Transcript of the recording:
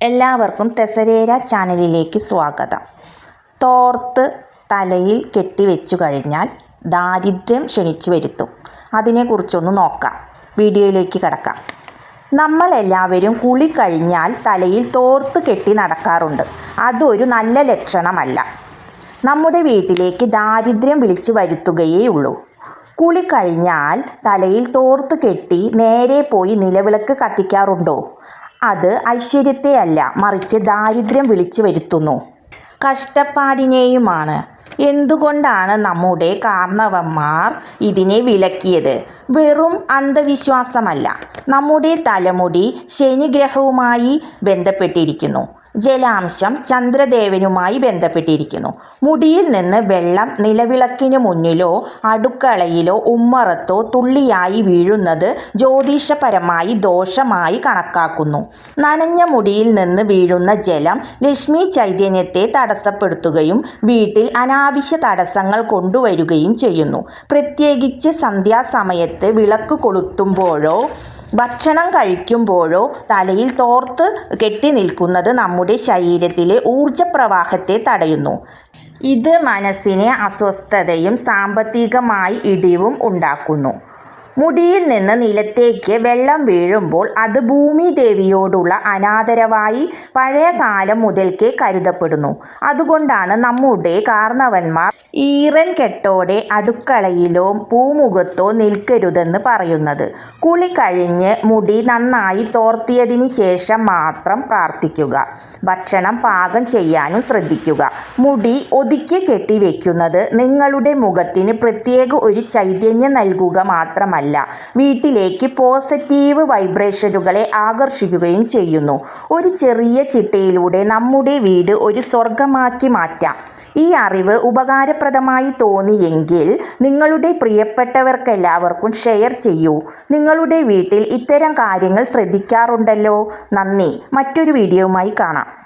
എല്ലാവർക്കും തെസരേര ചാനലിലേക്ക് സ്വാഗതം. തോർത്ത് തലയിൽ കെട്ടിവെച്ചു കഴിഞ്ഞാൽ ദാരിദ്ര്യം ക്ഷണിച്ചു വരുത്തും. അതിനെക്കുറിച്ചൊന്ന് നോക്കാം. വീഡിയോയിലേക്ക് കിടക്കാം. നമ്മളെല്ലാവരും കുളി കഴിഞ്ഞാൽ തലയിൽ തോർത്ത് കെട്ടി നടക്കാറുണ്ട്. അതൊരു നല്ല ലക്ഷണമല്ല. നമ്മുടെ വീട്ടിലേക്ക് ദാരിദ്ര്യം വിളിച്ചു വരുത്തുകയേ ഉള്ളൂ കുളി കഴിഞ്ഞാൽ തലയിൽ തോർത്ത് കെട്ടി നേരെ പോയി നിലവിളക്ക് കത്തിക്കാറുണ്ടോ? അത് ഐശ്വര്യത്തെ അല്ല മറിച്ച് ദാരിദ്ര്യം വിളിച്ചു വരുത്തുന്നു. കഷ്ടപ്പാടിനെയുമാണ്. എന്തുകൊണ്ടാണ് നമ്മുടെ കാർണവന്മാർ ഇതിനെ വിലക്കിയത്? വെറും അന്ധവിശ്വാസമല്ല. നമ്മുടെ തലമുടി ശനിഗ്രഹവുമായി ബന്ധപ്പെട്ടിരിക്കുന്നു. ജലാംശം ചന്ദ്രദേവനുമായി ബന്ധപ്പെട്ടിരിക്കുന്നു. മുടിയിൽ നിന്ന് വെള്ളം നിലവിളക്കിന് മുന്നിലോ അടുക്കളയിലോ ഉമ്മറത്തോ തുള്ളിയായി വീഴുന്നത് ജ്യോതിഷപരമായി ദോഷമായി കണക്കാക്കുന്നു. നനഞ്ഞ മുടിയിൽ നിന്ന് വീഴുന്ന ജലം ലക്ഷ്മി ചൈതന്യത്തെ തടസ്സപ്പെടുത്തുകയും വീട്ടിൽ അനാവശ്യ തടസ്സങ്ങൾ കൊണ്ടുവരികയും ചെയ്യുന്നു. പ്രത്യേകിച്ച് സന്ധ്യാസമയത്ത് വിളക്ക് കൊളുത്തുമ്പോഴോ ഭക്ഷണം കഴിക്കുമ്പോഴോ തലയിൽ തോർത്ത് കെട്ടി നിൽക്കുന്നത് നമ്മുടെ ശരീരത്തിലെ ഊർജപ്രവാഹത്തെ തടയുന്നു. ഇത് മനസ്സിനെ അസ്വസ്ഥതയും സാമ്പത്തികമായി ഇടിവും ഉണ്ടാക്കുന്നു. മുടിയിൽ നിന്ന് നിലത്തേക്ക് വെള്ളം വീഴുമ്പോൾ അത് ഭൂമിദേവിയോടുള്ള അനാദരവായി പഴയ കാലം മുതൽക്കേ കരുതപ്പെടുന്നു. അതുകൊണ്ടാണ് നമ്മുടെ കാർന്നവന്മാർ ഈറൻ കെട്ടോടെ അടുക്കളയിലോ പൂമുഖത്തോ നിൽക്കരുതെന്ന് പറയുന്നത്. കുളി കഴിഞ്ഞ് മുടി നന്നായി തോർത്തിയതിന് ശേഷം മാത്രം പ്രാർത്ഥിക്കുക. ഭക്ഷണം പാകം ചെയ്യാനും ശ്രദ്ധിക്കുക. മുടി ഒതുക്കി കെട്ടി വയ്ക്കുന്നത് നിങ്ങളുടെ മുഖത്തിന് പ്രത്യേക ഒരു ചൈതന്യം നൽകുക മാത്രമല്ല വീട്ടിലേക്ക് പോസിറ്റീവ് വൈബ്രേഷനുകളെ ആകർഷിക്കുകയും ചെയ്യുന്നു. ഒരു ചെറിയ ചിട്ടയിലൂടെ നമ്മുടെ വീട് ഒരു സ്വർഗമാക്കി മാറ്റാം. ഈ അറിവ് ഉപകാരപ്രദമായി തോന്നിയെങ്കിൽ നിങ്ങളുടെ പ്രിയപ്പെട്ടവർക്കെല്ലാവർക്കും ഷെയർ ചെയ്യൂ. നിങ്ങളുടെ വീട്ടിൽ ഇത്തരം കാര്യങ്ങൾ ശ്രദ്ധിക്കാറുണ്ടല്ലോ. നന്ദി. മറ്റൊരു വീഡിയോയുമായി കാണാം.